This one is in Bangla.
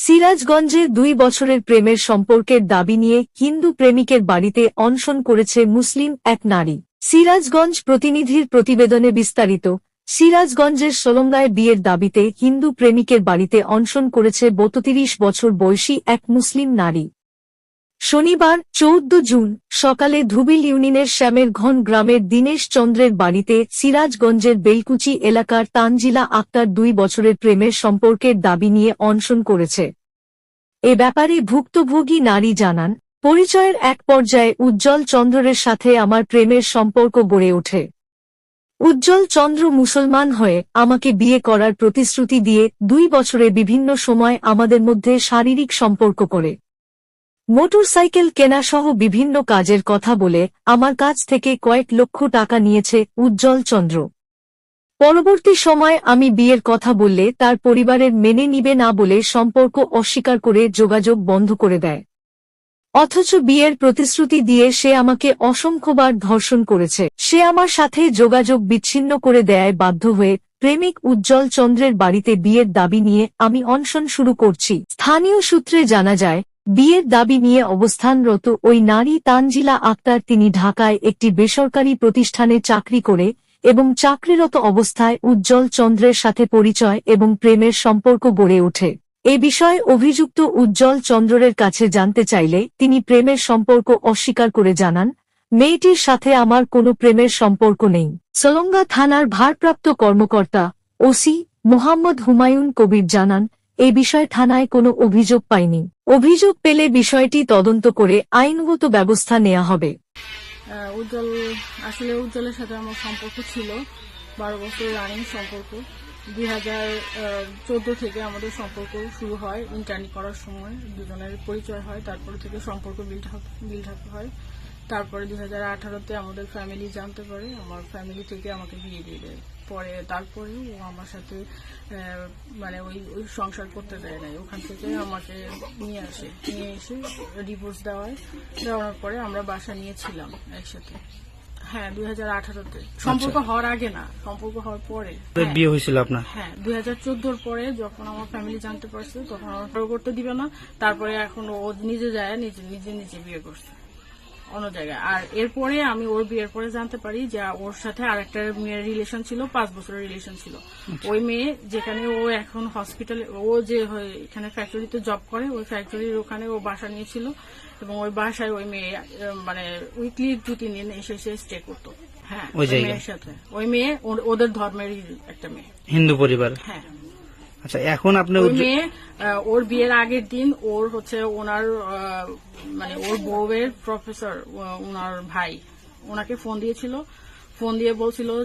সিরাজগঞ্জে দুই বছরের প্রেমের সম্পর্কের দাবি নিয়ে হিন্দু প্রেমিকের বাড়িতে অনশন করেছে মুসলিম এক নারী। সিরাজগঞ্জ প্রতিনিধির প্রতিবেদনে বিস্তারিত, সিরাজগঞ্জের সোলঙ্গায় বিয়ের দাবিতে হিন্দু প্রেমিকের বাড়িতে অনশন করেছে বততিরিশ বছর বয়সী এক মুসলিম নারী। শনিবার, চৌদ্দ জুন, সকালে ধুবিল ইউনিয়নের শ্যামের ঘন গ্রামের দীনেশ চন্দ্রের বাড়িতে সিরাজগঞ্জের বেলকুচি এলাকার তানজিলা আক্তার দুই বছরের প্রেমের সম্পর্কের দাবি নিয়ে অনশন করেছে। এ ব্যাপারে ভুক্তভোগী নারী জানান, পরিচয়ের এক পর্যায়ে উজ্জ্বল চন্দ্রের সাথে আমার প্রেমের সম্পর্ক গড়ে ওঠে। উজ্জ্বল চন্দ্র মুসলমান হয়ে আমাকে বিয়ে করার প্রতিশ্রুতি দিয়ে দুই বছরে বিভিন্ন সময় আমাদের মধ্যে শারীরিক সম্পর্ক করে। মোটরসাইকেল কেনাসহ বিভিন্ন কাজের কথা বলে আমার কাছ থেকে কয়েক লক্ষ টাকা নিয়েছে উজ্জ্বল চন্দ্র। পরবর্তী সময় আমি বিয়ের কথা বললে তার পরিবারের মেনে নিবে না বলে সম্পর্ক অস্বীকার করে যোগাযোগ বন্ধ করে দেয়। অথচ বিয়ের প্রতিশ্রুতি দিয়ে সে আমাকে অসংখ্যবার ধর্ষণ করেছে। সে আমার সাথে যোগাযোগ বিচ্ছিন্ন করে দেয় বাধ্য হয়ে প্রেমিক উজ্জ্বল চন্দ্রের বাড়িতে বিয়ের দাবি নিয়ে আমি অনশন শুরু করছি। স্থানীয় সূত্রে জানা যায় বিয়ের দাবি নিয়ে অবস্থানরত ওই নারী তানজিলা আক্তার তিনি ঢাকায় একটি বেসরকারি প্রতিষ্ঠানে চাকরি করে এবং চাকরিরত অবস্থায় উজ্জ্বল চন্দ্রের সাথে পরিচয় এবং প্রেমের সম্পর্ক গড়ে ওঠে। এ বিষয়ে অভিযুক্ত উজ্জ্বল চন্দ্রের কাছে জানতে চাইলে তিনি প্রেমের সম্পর্ক অস্বীকার করে জানান, মেয়েটির সাথে আমার কোনো প্রেমের সম্পর্ক নেই। সলঙ্গা থানার ভারপ্রাপ্ত কর্মকর্তা ওসি মোহাম্মদ হুমায়ুন কবির জানান এই বিষয়ে থানায় কোনো অভিযোগ পায়নি অভিযোগ পেলে বিষয়টি তদন্ত করে আইনগত ব্যবস্থা নেওয়া হবে। উজ্জ্বল, আসলে উজ্জ্বলের সাথে আমার সম্পর্ক ছিল, বারো বছর রানিং সম্পর্ক। দুই হাজার চোদ্দ থেকে আমাদের সম্পর্ক শুরু হয় ইন্টার্নি করার সময়। দুজনের পরিচয় হয়, তারপর থেকে সম্পর্ক বিল্ড আপ হয়। তারপরে দুই হাজার আঠারোতে আমাদের ফ্যামিলি জানতে পারে, আমার ফ্যামিলি থেকে আমাকে বিয়ে দিয়ে দেয়। পরে তারপরে ও আমার সাথে মানে ওই ওই সংসার করতে দেয় নাই। ওখান থেকে আমাকে নিয়ে আসে। নিয়ে এসে ডিভোর্স দেওয়ায়। দেওয়ার পরে আমরা বাসা নিয়েছিলাম একসাথে। হ্যাঁ দুই হাজার আঠারোতে। সম্পর্ক হওয়ার আগে না সম্পর্ক হওয়ার পরে। হ্যাঁ। বিয়ে হয়েছিল আপনার? হ্যাঁ দুই হাজার চোদ্দোর পরে যখন আমার ফ্যামিলি জানতে পারছে তখন আমার করতে দিবে না। তারপরে এখন ও নিজে যায় নিজে নিজে নিজে বিয়ে করছে। অন্য জায়গায়। আর এরপরে আমি ওর বিয়ের পরে জানতে পারি যে ওর সাথে আর একটা মেয়ের রিলেশন ছিল পাঁচ বছরের রিলেশন ছিল। ওই মেয়ে যেখানে ও এখন হসপিটালে ও যে হয় এখানে ফ্যাক্টরিতে জব করে ওই ফ্যাক্টরির ওখানে ও বাসা নিয়েছিল এবং ওই বাসায় ওই মেয়ে মানে উইকলি দু তিন দিন এসে এসে স্টে করতো। হ্যাঁ ওই মেয়ের সাথে। ওই মেয়ে ওদের ধর্মেরই একটা মেয়ে। হিন্দু পরিবার? হ্যাঁ। আচ্ছা এখন আপনি মেয়ে ওর বিয়ের আগের দিন ওর হচ্ছে ওনার আহ, মানে ওর বউয়ের প্রফেসর ওনার ভাই ওনাকে ফোন দিয়েছিল। ফোন দিয়ে বলছিল